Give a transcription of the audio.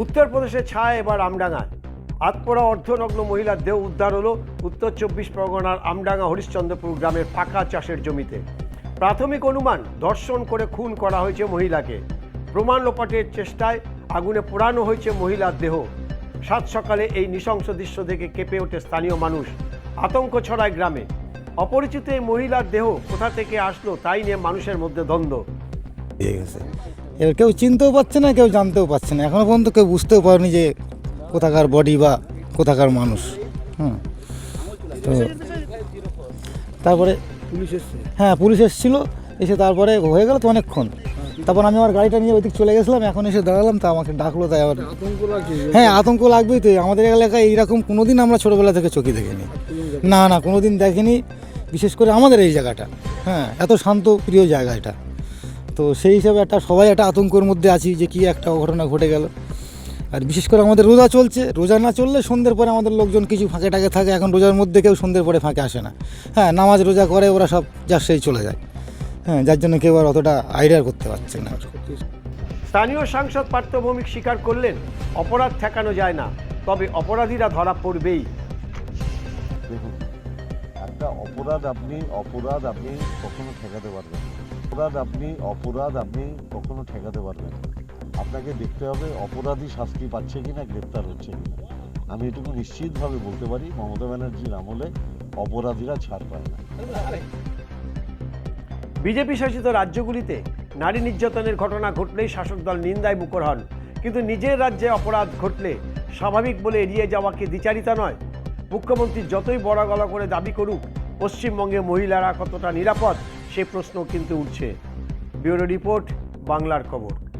উত্তরপ্রদেশের ছায়া এবার আমডাঙ্গায়। আতপোড়া অর্ধনগ্ন মহিলার দেহ উদ্ধার হলো উত্তর চব্বিশ পরগনার আমডাঙ্গা হরিশ্চন্দ্রপুর গ্রামের ফাঁকা চাষের জমিতে। প্রাথমিক অনুমান, ধর্ষণ করে খুন করা হয়েছে মহিলাকে। প্রমাণ লোপাটের চেষ্টায় আগুনে পোড়ানো হয়েছে মহিলার দেহ। সাত সকালে এই নৃশংস দৃশ্য দেখে কেঁপে ওঠে স্থানীয় মানুষ আতঙ্ক ছড়ায় গ্রামে। অপরিচিত এই মহিলার দেহ কোথা থেকে আসলো তাই নিয়ে মানুষের মধ্যে দ্বন্দ্ব। এবার কেউ চিনতেও পারছে না কেউ জানতেও পারছে না। এখনও পর্যন্ত কেউ বুঝতেও পারেনি যে কোথাকার বডি বা কোথাকার মানুষ। হুম। তো তারপরে পুলিশ এসছে? হ্যাঁ পুলিশ এসেছিল এসে তারপরে হয়ে গেল তো অনেকক্ষণ। তারপর আমি আমার গাড়িটা নিয়ে ওইদিক চলে গেছিলাম এখন এসে দাঁড়ালাম তা আমাকে ডাকলো তাই আবার হ্যাঁ আতঙ্ক লাগবেই তো। আমাদের এলাকায় এইরকম কোনোদিন আমরা ছোটোবেলা থেকে চোখে দেখিনি। না না কোনোদিন দেখিনি বিশেষ করে আমাদের এই জায়গাটা। হ্যাঁ এত শান্ত প্রিয় জায়গা এটা। তো সেই হিসাবে একটা সবাই একটা আতঙ্কের মধ্যে আছি যে কি একটা ঘটনা ঘটে গেল। আর বিশেষ করে আমাদের রোজা চলছে। রোজা না চললে সন্ধ্যের পরে আমাদের লোকজন কিছু ফাঁকে টাকে থাকে। এখন রোজার মধ্যে কেউ সন্ধ্যের পরে ফাঁকে আসে না। হ্যাঁ নামাজ রোজা করে ওরা সব যার সেই চলে যায়। হ্যাঁ যার জন্য কেউ আর অতটা আইডিয়া করতে পারছে না। স্থানীয় সাংসদ পার্থ ভৌমিক স্বীকার করলেন অপরাধ ঠেকানো যায় না তবে অপরাধীরা ধরা পড়বেই। দেখুন একটা অপরাধ আপনি অপরাধ আপনি কখনো ঠেকাতে পারবেন না। অপরাধ আপনি অপরাধ আপনি কখনো ঠেকাতে পারবেন আপনাকে দেখতে হবে অপরাধী শাস্তি পাচ্ছে কিনা, গ্রেপ্তার হচ্ছে কিনা। আমি এটুকু নিশ্চিতভাবে বলতে পারি, মমতা ব্যানার্জির আমলে অপরাধীরা ছাড় পায় না। বিজেপি শাসিত রাজ্যগুলিতে নারী নির্যাতনের ঘটনা ঘটলেই শাসক দল নিন্দায় মুখর হন। কিন্তু নিজের রাজ্যে অপরাধ ঘটলে স্বাভাবিক বলে এড়িয়ে যাওয়াকে দ্বিচারিতা নয়। মুখ্যমন্ত্রী যতই বড় গলা করে দাবি করুক, পশ্চিমবঙ্গে মহিলারা কতটা নিরাপদ সে প্রশ্ন কিন্তু উঠছে। ব্যুরো রিপোর্ট বাংলার খবর।